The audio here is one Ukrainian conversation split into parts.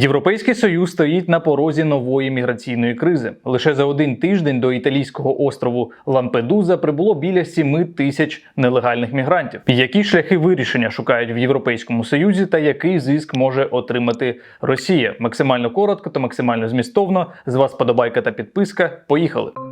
Європейський союз стоїть на порозі нової міграційної кризи. Лише за один тиждень до італійського острову Лампедуза прибуло біля 7 тисяч нелегальних мігрантів. Які шляхи вирішення шукають в Європейському Союзі та який зиск може отримати Росія? Максимально коротко та максимально змістовно. З вас подобайка та підписка. Поїхали.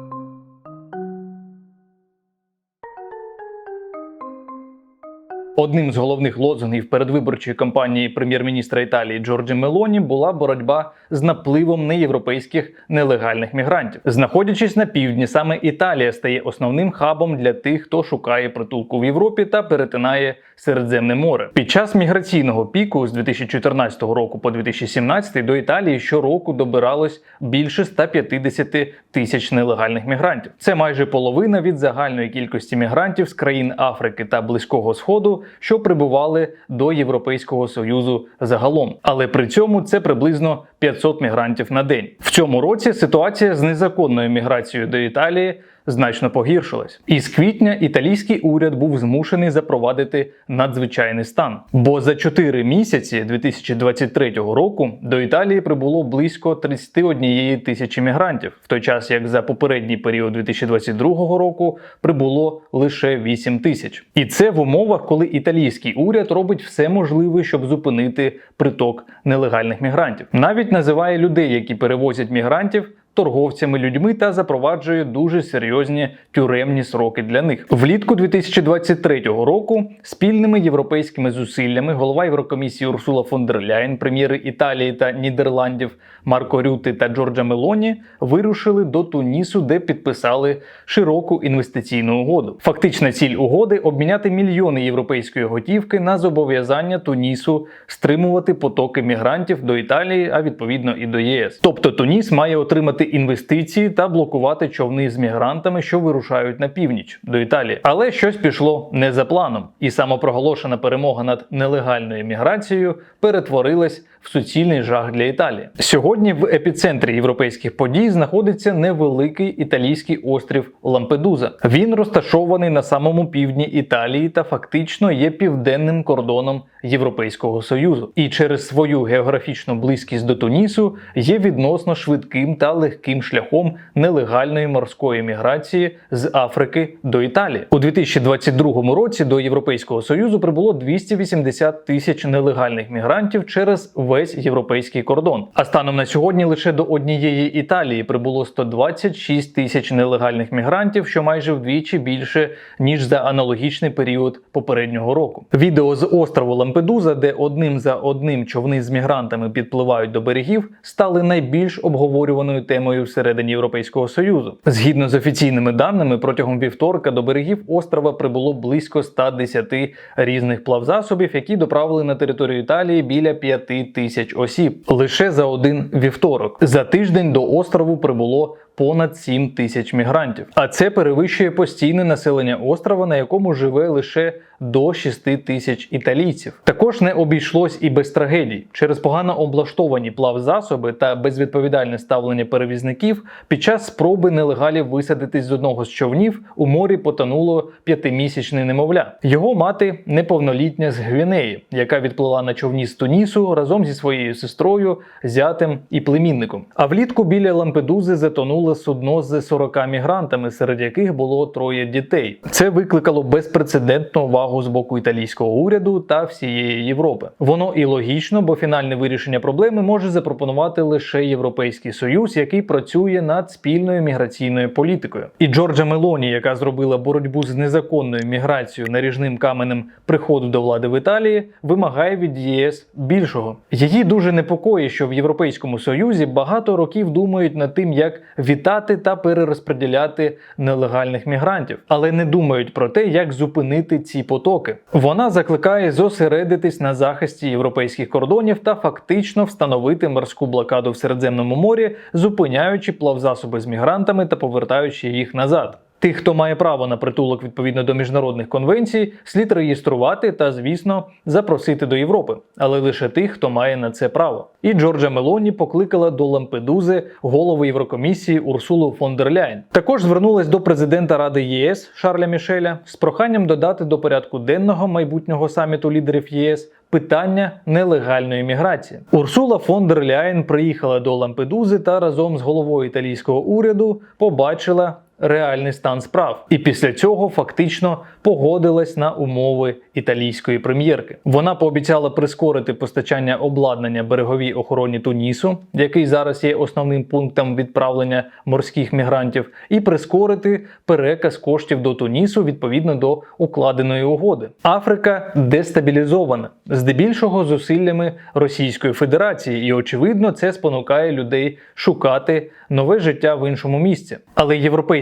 Одним з головних лозунгів передвиборчої кампанії прем'єр-міністра Італії Джорджі Мелоні була боротьба з напливом неєвропейських нелегальних мігрантів. Знаходячись на півдні, саме Італія стає основним хабом для тих, хто шукає притулку в Європі та перетинає Середземне море. Під час міграційного піку з 2014 року по 2017 до Італії щороку добиралось більше 150 тисяч нелегальних мігрантів. Це майже половина від загальної кількості мігрантів з країн Африки та Близького Сходу, що прибували до Європейського союзу загалом. Але при цьому це приблизно 500 мігрантів на день. В цьому році ситуація з незаконною міграцією до Італії значно погіршилась. І з квітня італійський уряд був змушений запровадити надзвичайний стан. Бо за 4 місяці 2023 року до Італії прибуло близько 31 тисячі мігрантів, в той час як за попередній період 2022 року прибуло лише 8 тисяч. І це в умовах, коли італійський уряд робить все можливе, щоб зупинити приток нелегальних мігрантів. Навіть називає людей, які перевозять мігрантів торговцями людьми та запроваджує дуже серйозні тюремні сроки для них. Влітку 2023 року спільними європейськими зусиллями голова Єврокомісії Урсула фон дер Ляєн, прем'єри Італії та Нідерландів Марко Рюти та Джорджа Мелоні вирушили до Тунісу, де підписали широку інвестиційну угоду. Фактична ціль угоди обміняти мільйони європейської готівки на зобов'язання Тунісу стримувати потоки мігрантів до Італії, а відповідно і до ЄС. Тобто Туніс має отримати інвестиції та блокувати човни з мігрантами, що вирушають на північ до Італії. Але щось пішло не за планом, і самопроголошена перемога над нелегальною міграцією перетворилась в суцільний жах для Італії. Сьогодні в епіцентрі європейських подій знаходиться невеликий італійський острів Лампедуза. Він розташований на самому півдні Італії та фактично є південним кордоном Європейського союзу. І через свою географічну близькість до Тунісу є відносно швидким та легким шляхом нелегальної морської міграції з Африки до Італії. У 2022 році до Європейського союзу прибуло 280 тисяч нелегальних мігрантів через весь європейський кордон. А станом на сьогодні лише до однієї Італії прибуло 126 тисяч нелегальних мігрантів, що майже вдвічі більше ніж за аналогічний період попереднього року. Відео з острову Лампедуза, де одним за одним човни з мігрантами підпливають до берегів, стали найбільш обговорюваною темою всередині Європейського союзу. Згідно з офіційними даними, протягом вівторка до берегів острова прибуло близько 110 різних плавзасобів, які доправили на територію Італії біля 5 тисяч осіб лише за один вівторок. За тиждень до острову прибуло понад 7 тисяч мігрантів. А це перевищує постійне населення острова, на якому живе лише до 6 тисяч італійців. Також не обійшлось і без трагедій. Через погано облаштовані плавзасоби та безвідповідальне ставлення перевізників під час спроби нелегалів висадитись з одного з човнів у морі потонуло п'ятимісячне немовля. Його мати неповнолітня з Гвінеї, яка відплила на човні з Тунісу разом зі своєю сестрою, зятем і племінником. А влітку біля Лампедузи затонуло судно з 40 мігрантами, серед яких було троє дітей. Це викликало безпрецедентну увагу з боку італійського уряду та всієї Європи. Воно і логічно, бо фінальне вирішення проблеми може запропонувати лише Європейський Союз, який працює над спільною міграційною політикою. І Джорджа Мелоні, яка зробила боротьбу з незаконною міграцією наріжним каменем приходу до влади в Італії, вимагає від ЄС більшого. Її дуже непокоїть, що в Європейському Союзі багато років думають над тим, як вітати та перерозподіляти нелегальних мігрантів, але не думають про те, як зупинити ці потоки. Вона закликає зосередитись на захисті європейських кордонів та фактично встановити морську блокаду в Середземному морі, зупиняючи плавзасоби з мігрантами та повертаючи їх назад. Тих, хто має право на притулок відповідно до міжнародних конвенцій, слід реєструвати та, звісно, запросити до Європи, але лише тих, хто має на це право. І Джорджа Мелоні покликала до Лампедузи голову Єврокомісії Урсулу фон дер Ляйн. Також звернулась до президента Ради ЄС Шарля Мішеля з проханням додати до порядку денного майбутнього саміту лідерів ЄС питання нелегальної міграції. Урсула фон дер Ляйн приїхала до Лампедузи та разом з головою італійського уряду побачила реальний стан справ, і після цього фактично погодилась на умови італійської прем'єрки. Вона пообіцяла прискорити постачання обладнання береговій охороні Тунісу, який зараз є основним пунктом відправлення морських мігрантів, і прискорити переказ коштів до Тунісу відповідно до укладеної угоди. Африка дестабілізована здебільшого зусиллями Російської Федерації, і очевидно, це спонукає людей шукати нове життя в іншому місці. Але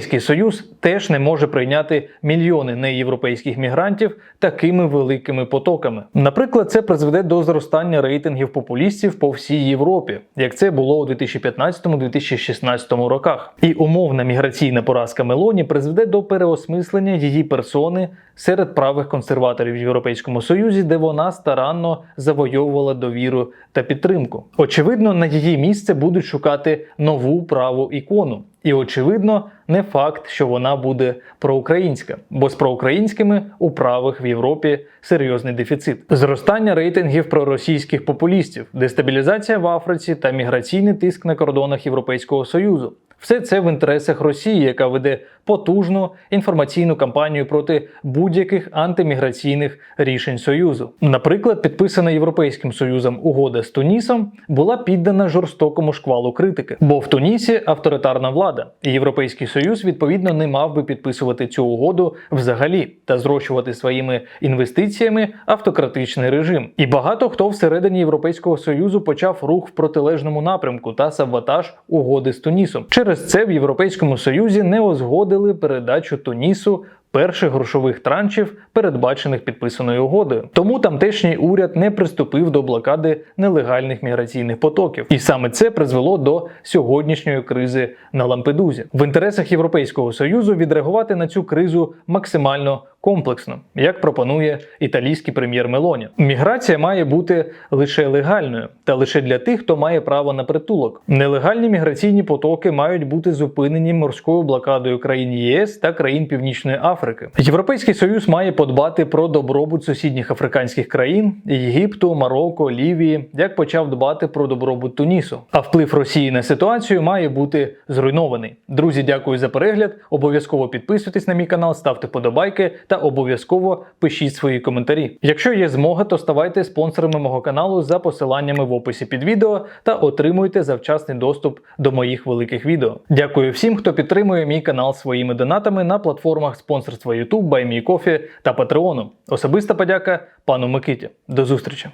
Європейський Союз теж не може прийняти мільйони неєвропейських мігрантів такими великими потоками. Наприклад, це призведе до зростання рейтингів популістів по всій Європі, як це було у 2015-2016 роках. І умовна міграційна поразка Мелоні призведе до переосмислення її персони серед правих консерваторів в Європейському Союзі, де вона старанно завойовувала довіру та підтримку. Очевидно, на її місце будуть шукати нову праву ікону. І очевидно, не факт, що вона буде проукраїнська, бо з проукраїнськими у правих в Європі серйозний дефіцит. Зростання рейтингів проросійських популістів, дестабілізація в Африці та міграційний тиск на кордонах Європейського Союзу. Все це в інтересах Росії, яка веде потужну інформаційну кампанію проти будь-яких антиміграційних рішень Союзу. Наприклад, підписана Європейським Союзом угода з Тунісом була піддана жорстокому шквалу критики, бо в Тунісі авторитарна влада, і Європейський Союз відповідно не мав би підписувати цю угоду взагалі та зрощувати своїми інвестиціями автократичний режим. І багато хто всередині Європейського союзу почав рух в протилежному напрямку та саботаж угоди з Тунісом. Через це в Європейському Союзі не узгодили передачу Тунісу перших грошових траншів, передбачених підписаною угодою. Тому тамтешній уряд не приступив до блокади нелегальних міграційних потоків, і саме це призвело до сьогоднішньої кризи на Лампедузі. В інтересах Європейського союзу відреагувати на цю кризу максимально комплексно, як пропонує італійський прем'єр Мелоні. Міграція має бути лише легальною та лише для тих, хто має право на притулок. Нелегальні міграційні потоки мають бути зупинені морською блокадою країн ЄС та країн Північної Африки. Європейський союз має подбати про добробут сусідніх африканських країн Єгипту, Марокко, Лівії, як почав дбати про добробут Тунісу. А вплив Росії на ситуацію має бути зруйнований. Друзі, дякую за перегляд. Обов'язково підписуйтесь на мій канал, ставте подобайки та обов'язково пишіть свої коментарі. Якщо є змога, то ставайте спонсорами мого каналу за посиланнями в описі під відео та отримуйте завчасний доступ до моїх великих відео. Дякую всім, хто підтримує мій канал своїми донатами на платформах спонсорства YouTube, BuyMeCoffee та Patreon. Особиста подяка пану Микиті. До зустрічі!